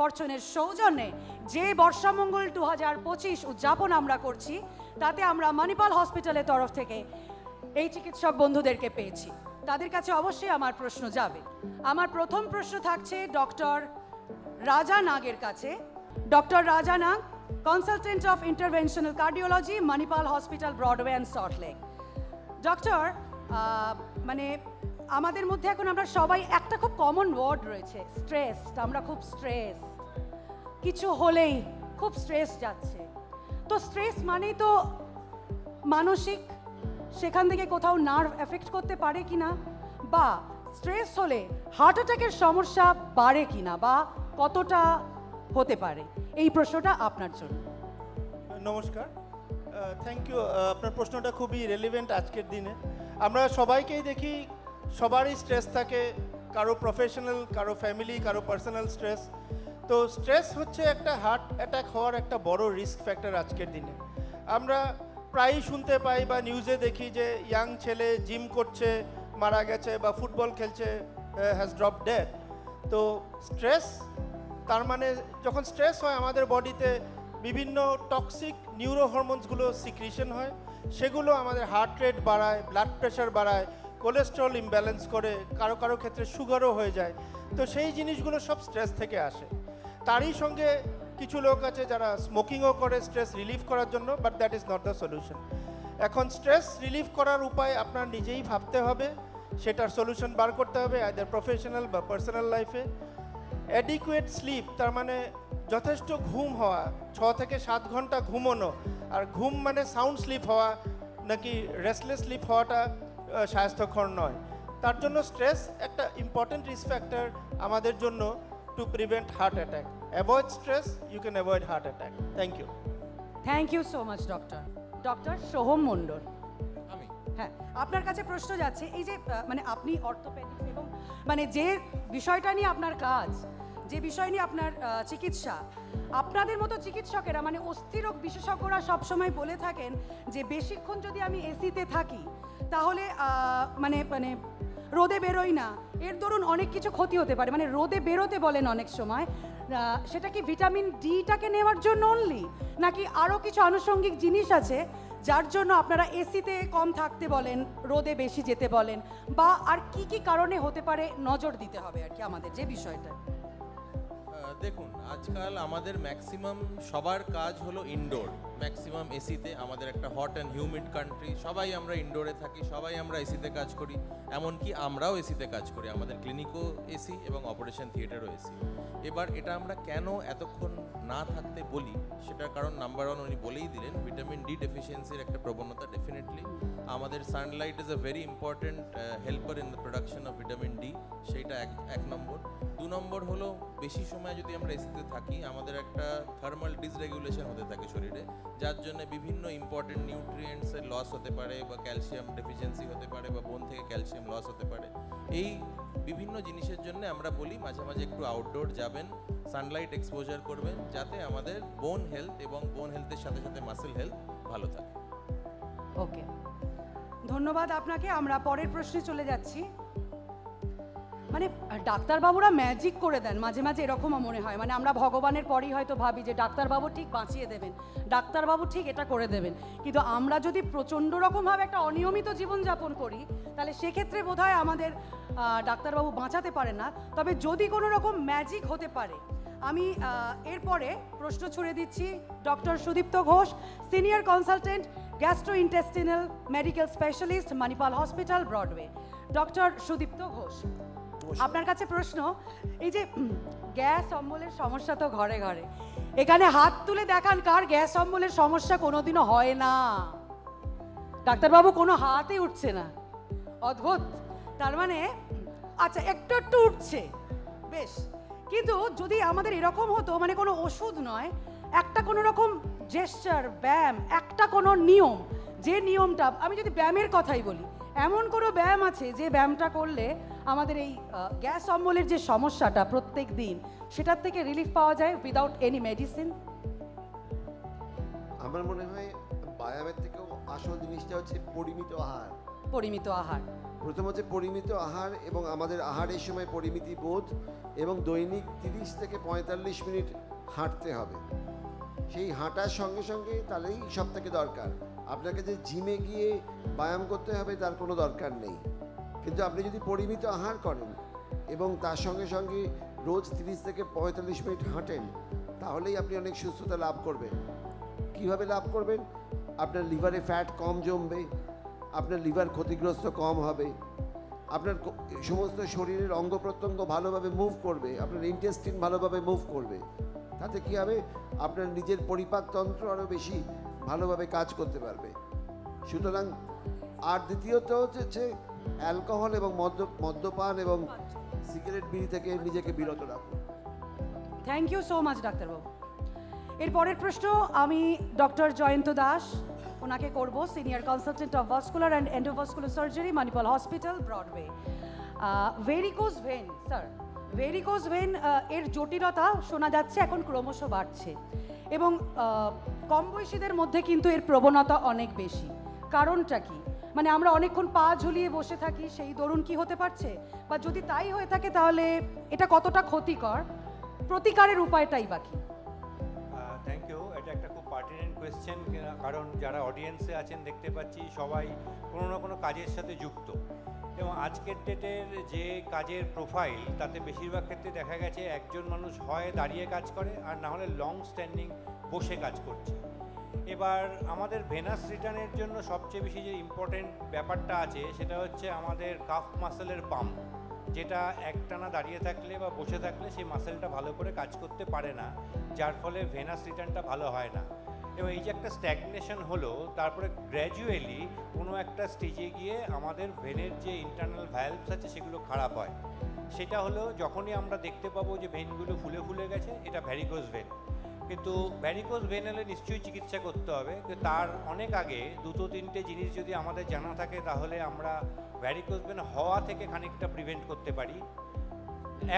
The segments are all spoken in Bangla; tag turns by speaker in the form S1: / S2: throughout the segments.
S1: ফরচুনের সৌজন্যে যে বর্ষামঙ্গল দু হাজার পঁচিশ উদযাপন আমরা করছি, তাতে আমরা মণিপাল হসপিটালের তরফ থেকে এই চিকিৎসক বন্ধুদেরকে পেয়েছি। তাদের কাছে অবশ্যই আমার প্রশ্ন যাবে। আমার প্রথম প্রশ্ন থাকছে ডক্টর রাজা নাগের কাছে। Doctor Raja Nag consultant of interventional cardiology Manipal hospital Broadway and Salt Lake doctor মানে আমাদের মধ্যে এখন আমরা সবাই একটা খুব কমন ওয়ার্ড রয়েছে স্ট্রেস আমরা খুব স্ট্রেস কিছু হলেই খুব স্ট্রেস যাচ্ছে। তো স্ট্রেস মানেই তো মানসিক, সেখান থেকে কোথাও নার্ভ এফেক্ট করতে পারে কি না বা স্ট্রেস হলে হার্ট অ্যাটাকের সমস্যা বাড়ে কি না বা কতটা হতে পারে? এই প্রশ্নটা আপনার জন্য।
S2: নমস্কার। থ্যাংক ইউ আপনার প্রশ্নটা খুবই রেলিভেন্ট আজকের দিনে। আমরা সবাইকেই দেখি সবারই স্ট্রেস থাকে, কারও প্রফেশনাল কারও ফ্যামিলি কারও পার্সোনাল স্ট্রেস তো স্ট্রেস হচ্ছে একটা হার্ট অ্যাটাক হওয়ার একটা বড় রিস্ক ফ্যাক্টর আজকের দিনে। আমরা প্রায়ই শুনতে পাই বা নিউজে দেখি যে ইয়াং ছেলে জিম করছে, মারা গেছে বা ফুটবল খেলছে হ্যাজ ড্রপ ডেড তো স্ট্রেস তার মানে যখন স্ট্রেস হয়, আমাদের বডিতে বিভিন্ন টক্সিক নিউরো হরমোনসগুলো সিক্রিশন হয়। সেগুলো আমাদের হার্ট রেট বাড়ায় ব্লাড প্রেশার বাড়ায় কোলেস্ট্রল ইমব্যালেন্স করে, কারও কারও ক্ষেত্রে সুগারও হয়ে যায়। তো সেই জিনিসগুলো সব স্ট্রেস থেকে আসে। তারই সঙ্গে কিছু লোক আছে যারা স্মোকিংও করে, স্ট্রেস রিলিফ করার জন্য but that is not the solution এখন স্ট্রেস রিলিফ করার উপায় আপনার নিজেই ভাবতে হবে, সেটার সলিউশন বার করতে হবে আইদার প্রফেশনাল বা পার্সোনাল লাইফে অ্যাডিকুয়েট স্লিপ তার মানে যথেষ্ট ঘুম হওয়া, ছ থেকে সাত ঘণ্টা ঘুমোনো, আর ঘুম মানে সাউন্ড স্লিপ হওয়া, নাকি রেস্টলেস স্লিপ হওয়াটা স্বাস্থ্যকর নয়। তার জন্য স্ট্রেস একটা ইম্পর্টেন্ট রিস্ক ফ্যাক্টর আমাদের জন্য। To prevent heart attack avoid stress you can avoid heart attack thank you
S1: thank you so much doctor doctor Soham Mondal
S3: আমি।
S1: হ্যাঁ আপনার কাছে প্রশ্ন যাচ্ছে এই যে আহ, মানে আপনি অর্থোপেডিক্স এবং মানে যে বিষয়টা নিয়ে আপনার কাজ যে বিষয় নিয়ে আপনার আহ, চিকিৎসা আপনাদের মতো চিকিৎসকেরা মানে অস্থিরোগ বিশেষজ্ঞরা সবসময় বলে থাকেন যে বেশিক্ষণ যদি আমি এসিতে থাকি তাহলে আহ, মানে মানে রোদে বেরোই না। এর দরুন অনেক কিছু ক্ষতি হতে পারে। মানে রোদে বেরোতে বলেন অনেক সময় সেটা কি ভিটামিন ডিটাকে নেওয়ার জন্য অনলি নাকি আরও কিছু আনুষঙ্গিক জিনিস আছে, যার জন্য আপনারা এসিতে কম থাকতে বলেন, রোদে বেশি যেতে বলেন, বা আর কি কি কারণে হতে পারে, নজর দিতে হবে আর কি আমাদের যে বিষয়টা।
S3: দেখুন, আজকাল আমাদের ম্যাক্সিমাম সবার কাজ হলো ইনডোর ম্যাক্সিমাম এসিতে আমাদের একটা হট অ্যান্ড হিউমিড কান্ট্রি সবাই আমরা ইনডোরে থাকি, সবাই আমরা এসিতে কাজ করি, এমনকি আমরাও এসিতে কাজ করি, আমাদের ক্লিনিকও এসি এবং অপারেশন থিয়েটারও এসি এবার এটা আমরা কেন এতক্ষণ না থাকতে বলি, সেটার কারণ নাম্বার ওয়ান উনি বলেই দিলেন ভিটামিন ডি ডেফিসিয়েন্সির একটা প্রবণতা ডেফিনেটলি আমাদের sunlight is a very important helper in the production of vitamin D সেইটা এক এক নম্বর। দু নম্বর হলো বেশি সময় যদি আমরা এসিতে থাকি, আমাদের একটা থার্মাল ডিসরেগুলেশন হতে থাকে শরীরে, যার জন্য বিভিন্ন ইম্পর্টেন্ট নিউট্রিয়েন্টসের লস হতে পারে বা ক্যালসিয়াম ডেফিসিয়েন্সি হতে পারে বা বোন থেকে ক্যালসিয়াম লস হতে পারে। এই বিভিন্ন জিনিসের জন্য আমরা বলি, মাঝে মাঝে একটু আউটডোর যাবেন সানলাইট এক্সপোজার করবেন, যাতে আমাদের বোন হেলথ এবং বোন হেলথের সাথে সাথে মাসেল হেলথ ভালো থাকে।
S1: ওকে ধন্যবাদ আপনাকে, আমরা পরের প্রশ্নে চলে যাচ্ছি। মানে ডাক্তারবাবুরা ম্যাজিক করে দেন, মাঝে মাঝে এরকমও মনে হয়। মানে আমরা ভগবানের পরেই হয়তো ভাবি যে ডাক্তারবাবু ঠিক বাঁচিয়ে দেবেন, ডাক্তারবাবু ঠিক এটা করে দেবেন। কিন্তু আমরা যদি প্রচণ্ড রকমভাবে একটা অনিয়মিত জীবনযাপন করি, তাহলে সেক্ষেত্রে বোধহয় আমাদের ডাক্তারবাবু বাঁচাতে পারে না। তবে যদি কোনো রকম ম্যাজিক হতে পারে, আমি এরপরে প্রশ্ন ছুড়ে দিচ্ছি doctor Sudipta Ghosh, senior consultant gastrointestinal medical specialist, Manipal hospital, Broadway. Doctor Sudipta Ghosh. আপনার কাছে প্রশ্ন, এই যে গ্যাস অম্বলের সমস্যা তো ঘরে ঘরে। এখানে হাত তুলে দেখান কার গ্যাস অম্বলের সমস্যা কোনোদিনও হয় না। ডাক্তারবাবু, কোনো হাতই উঠছে না। অদ্ভুত। তার মানে আচ্ছা একটু একটু উঠছে। বেশ। কিন্তু যদি আমাদের এরকম হতো মানে কোনো ওষুধ নয়, একটা কোনো রকম জেস্টার ব্যায়াম, একটা কোনো নিয়ম, যে নিয়মটা, আমি যদি ব্যায়ামের কথাই বলি, এমন কোনো ব্যায়াম আছে যে ব্যায়ামটা করলে আমাদের এই গ্যাস অম্বলের যে সমস্যাটা প্রত্যেক দিন সেটার থেকে রিলিফ পাওয়া যায় উইদাউট এনি মেডিসিন
S4: আমার মনে হয় ব্যায়ামের থেকেও আসল জিনিসটা হচ্ছে পরিমিত আহার।
S1: পরিমিত আহার।
S4: প্রথম হচ্ছে পরিমিত আহার এবং আমাদের আহারের সময় পরিমিতি বোধ এবং দৈনিক তিরিশ থেকে পঁয়তাল্লিশ মিনিট হাঁটতে হবে। সেই হাঁটার সঙ্গে সঙ্গে তাহলেই সব থেকে দরকার। আপনাকে যে জিমে গিয়ে ব্যায়াম করতে হবে তার কোনো দরকার নেই। কিন্তু আপনি যদি পরিমিত আহার করেন এবং তার সঙ্গে সঙ্গে রোজ তিরিশ থেকে পঁয়তাল্লিশ মিনিট হাঁটেন, তাহলেই আপনি অনেক সুস্থতা লাভ করবেন। কীভাবে লাভ করবেন? আপনার লিভারে ফ্যাট কম জমবে, আপনার লিভার ক্ষতিগ্রস্ত কম হবে, আপনার সমস্ত শরীরের অঙ্গ প্রত্যঙ্গ ভালোভাবে মুভ করবে, আপনার ইন্টেস্টিন ভালোভাবে মুভ করবে। তাতে কি হবে? আপনার নিজের পরিপাকতন্ত্র আরও বেশি ভালোভাবে কাজ করতে পারবে। সুতরাং আর দ্বিতীয়ত হচ্ছে অ্যালকোহল এবং মদ্য মদ্যপান এবং সিগারেট বিড়ি থেকে নিজেকে বিরত রাখুন।
S1: থ্যাংক ইউ সো মাচ ডাক্তারবাবু এর পরের প্রশ্ন আমি ডক্টর জয়ন্ত দাস ওনাকে করব senior consultant of vascular and endovascular surgery Manipal hospital Broadway varicose vein sir varicose vein এর জটিলতা শোনা যাচ্ছে এখন ক্রমশ বাড়ছে। এবং আহ, কম বয়সীদের মধ্যে কিন্তু এর প্রবণতা অনেক বেশি। কারণটা কি? মানে আমরা অনেকক্ষণ পা ঝুলিয়ে বসে থাকি, সেই দরুন কি হতে পারছে? বা যদি তাই হয়ে থাকে তাহলে এটা কতটা ক্ষতিকর? প্রতিকারের উপায়টাই বাকি
S5: থ্যাংক ইউ এটা একটা খুব পার্টিনেন্ট কোয়েশ্চেন কারণ যারা অডিয়েন্সে আছেন দেখতে পাচ্ছি সবাই কোনো না কোনো কাজের সাথে যুক্ত। এবং আজকের ডেটের যে কাজের প্রোফাইল তাতে বেশিরভাগ ক্ষেত্রে দেখা গেছে একজন মানুষ হয় দাঁড়িয়ে কাজ করে, আর না হলে লং স্ট্যান্ডিং বসে কাজ করছে। এবার আমাদের ভেনাস রিটার্নের জন্য সবচেয়ে বেশি যে ইম্পর্টেন্ট ব্যাপারটা আছে, সেটা হচ্ছে আমাদের কাফ মাসেলের পাম্প যেটা একটানা দাঁড়িয়ে থাকলে বা বসে থাকলে সেই মাসেলটা ভালো করে কাজ করতে পারে না, যার ফলে ভেনাস রিটার্নটা ভালো হয় না। এবং এই যে একটা স্ট্যাগনেশন হলো, তারপরে গ্র্যাজুয়ালি কোনো একটা স্টেজে গিয়ে আমাদের ভেনের যে ইন্টারনাল ভ্যালভস আছে, সেগুলো খারাপ হয়। সেটা হলো যখনই আমরা দেখতে পাবো যে ভেনগুলো ফুলে ফুলে গেছে, এটা ভ্যারিকোজ ভেন কিন্তু ভ্যারিকোজ ভেন হলে নিশ্চয়ই চিকিৎসা করতে হবে। তার অনেক আগে দুটো তিনটে জিনিস যদি আমাদের জানা থাকে, তাহলে আমরা ভ্যারিকোজ ভেন হওয়া থেকে খানিকটা প্রিভেন্ট করতে পারি।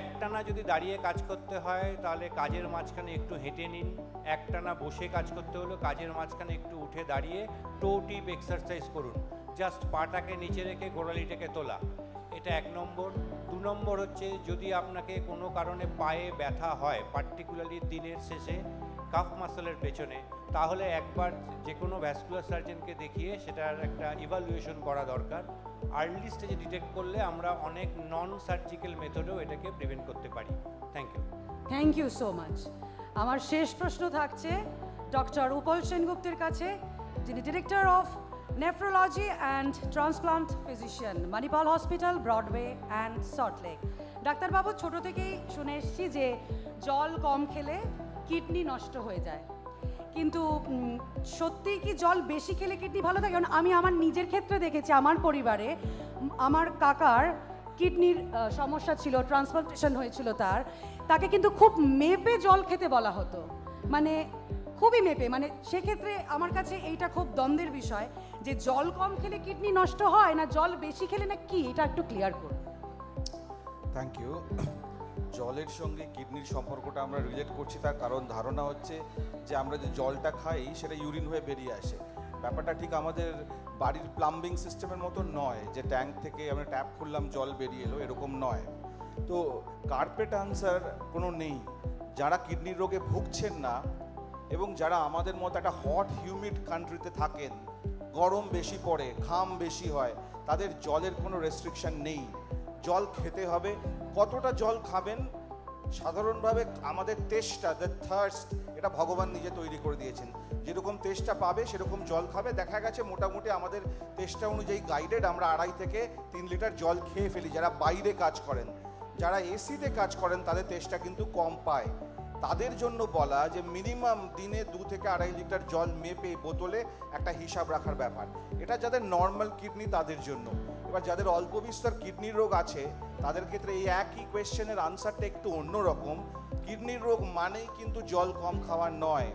S5: একটানা যদি দাঁড়িয়ে কাজ করতে হয়, তাহলে কাজের মাঝখানে একটু হেঁটে নিন। একটানা বসে কাজ করতে হলো, কাজের মাঝখানে একটু উঠে দাঁড়িয়ে টো টিপ এক্সারসাইজ করুন। জাস্ট পাটাকে নিচে রেখে গোড়ালিটাকে তোলা। এটা এক নম্বর। দু নম্বর হচ্ছে যদি আপনাকে কোনো কারণে পায়ে ব্যথা হয় পার্টিকুলারলি দিনের শেষে কাফ মাসলের পেছনে, তাহলে একবার যে কোনো ভ্যাসকুলার সার্জনকে দেখিয়ে সেটার একটা ইভালুয়েশন করা দরকার। আর্লি স্টেজে ডিটেক্ট করলে আমরা অনেক নন সার্জিক্যাল মেথডেও এটাকে প্রিভেন্ট করতে পারি। Thank you
S1: thank you so much আমার শেষ প্রশ্ন থাকছে ডক্টর উপল সেনগুপ্তের কাছে, যিনি director of nephrology and transplant physician Manipal hospital Broadway and Salt Lake ডাক্তারবাবু ছোট থেকেই শুনে এসেছি যে জল কম খেলে কিডনি নষ্ট হয়ে যায়। কিন্তু উম, সত্যিই কি জল বেশি খেলে কিডনি ভালো থাকে? কারণ আমি আমার নিজের ক্ষেত্রে দেখেছি আমার পরিবারে আমার কাকার কিডনির সমস্যা ছিল ট্রান্সপ্লান্টেশন হয়েছিল তার। তাকে কিন্তু খুব মেপে জল খেতে বলা হতো। মানে খুবই মেপে মানে সেক্ষেত্রে আমার কাছে এইটা খুব দ্বন্দ্বের বিষয় যে জল কম খেলে কিডনি নষ্ট হয় না জল বেশি খেলে না কি? এটা একটু ক্লিয়ার করুন।
S6: থ্যাংক ইউ জলের সঙ্গে কিডনির সম্পর্কটা আমরা রিলেট করছি, তার কারণ ধারণা হচ্ছে যে আমরা যে জলটা খাই, সেটা ইউরিন হয়ে বেরিয়ে আসে। ব্যাপারটা ঠিক আমাদের বাড়ির প্লাম্বিং সিস্টেমের মতো নয়, যে ট্যাঙ্ক থেকে আমরা ট্যাপ খুললাম, জল বেরিয়ে এলো, এরকম নয়। তো কার্পেট আনসার কোনো নেই। যারা কিডনির রোগে ভুগছেন না এবং যারা আমাদের মতো একটা হট হিউমিড কান্ট্রিতে থাকেন, গরম বেশি পড়ে, ঘাম বেশি হয়, তাদের জলের কোনো রেস্ট্রিকশন নেই। জল খেতে হবে। কতটা জল খাবেন? সাধারণভাবে আমাদের তেষ্টা দ্য থার্স্ট এটা ভগবান নিজে তৈরি করে দিয়েছেন। যেরকম তেষ্টা পাবে, সেরকম জল খাবে। দেখা গেছে মোটামুটি আমাদের তেষ্টা অনুযায়ী গাইডেড আমরা আড়াই থেকে তিন লিটার জল খেয়ে ফেলি, যারা বাইরে কাজ করেন। যারা এসিতে কাজ করেন, তাদের তেষ্টা কিন্তু কম পায়। তাদের জন্য বলা যে মিনিমাম দিনে দু থেকে আড়াই লিটার জল মেপে বোতলে একটা হিসাব রাখার ব্যাপার। এটা যাদের নর্মাল কিডনি তাদের জন্য। এবার যাদের অল্প বিস্তর কিডনির রোগ আছে, তাদের ক্ষেত্রে এই একই কোয়েশ্চেনের আনসারটা একটু অন্যরকম কিডনির রোগ মানেই কিন্তু জল কম খাওয়া নয়।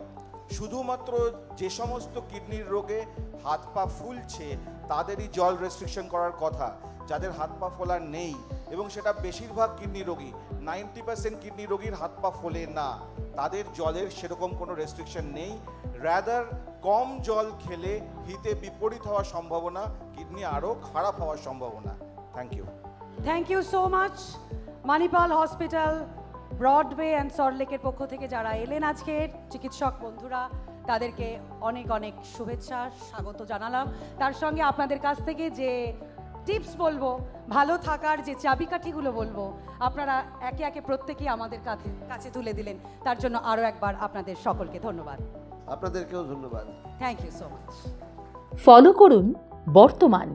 S6: শুধুমাত্র যে সমস্ত কিডনির রোগে হাত পা ফুলছে, তাদেরই জল রেস্ট্রিকশন করার কথা। যাদের হাত পা ফোলার নেই এবং সেটা বেশিরভাগ কিডনি রোগী, নাইনটি পার্সেন্ট কিডনি রোগীর হাত পা ফোলে না। তাদের জলের সেরকম কোনো রেস্ট্রিকশন নেই। র্যাদার কম জল খেলে হিতে বিপরীত হওয়ার সম্ভাবনা, কিডনি আরও খারাপ হওয়ার সম্ভাবনা। Thank you
S1: thank you so much Manipal hospital Broadway and সল্টলেকের পক্ষ থেকে যারা এলেন আজকের চিকিৎসক বন্ধুরা, তাদেরকে অনেক অনেক শুভেচ্ছা, স্বাগত জানালাম। তার সঙ্গে আপনাদের কাছ থেকে যে টিপস বলব ভালো থাকার যে চাবিকাঠিগুলো বলব আপনারা একে একে প্রত্যেকেই আমাদের কাছে কাছে তুলে দিলেন। তার জন্য আরও একবার আপনাদের সকলকে ধন্যবাদ।
S4: আপনাদেরকেও ধন্যবাদ।
S1: Thank you so much
S7: follow করুন বর্তমান।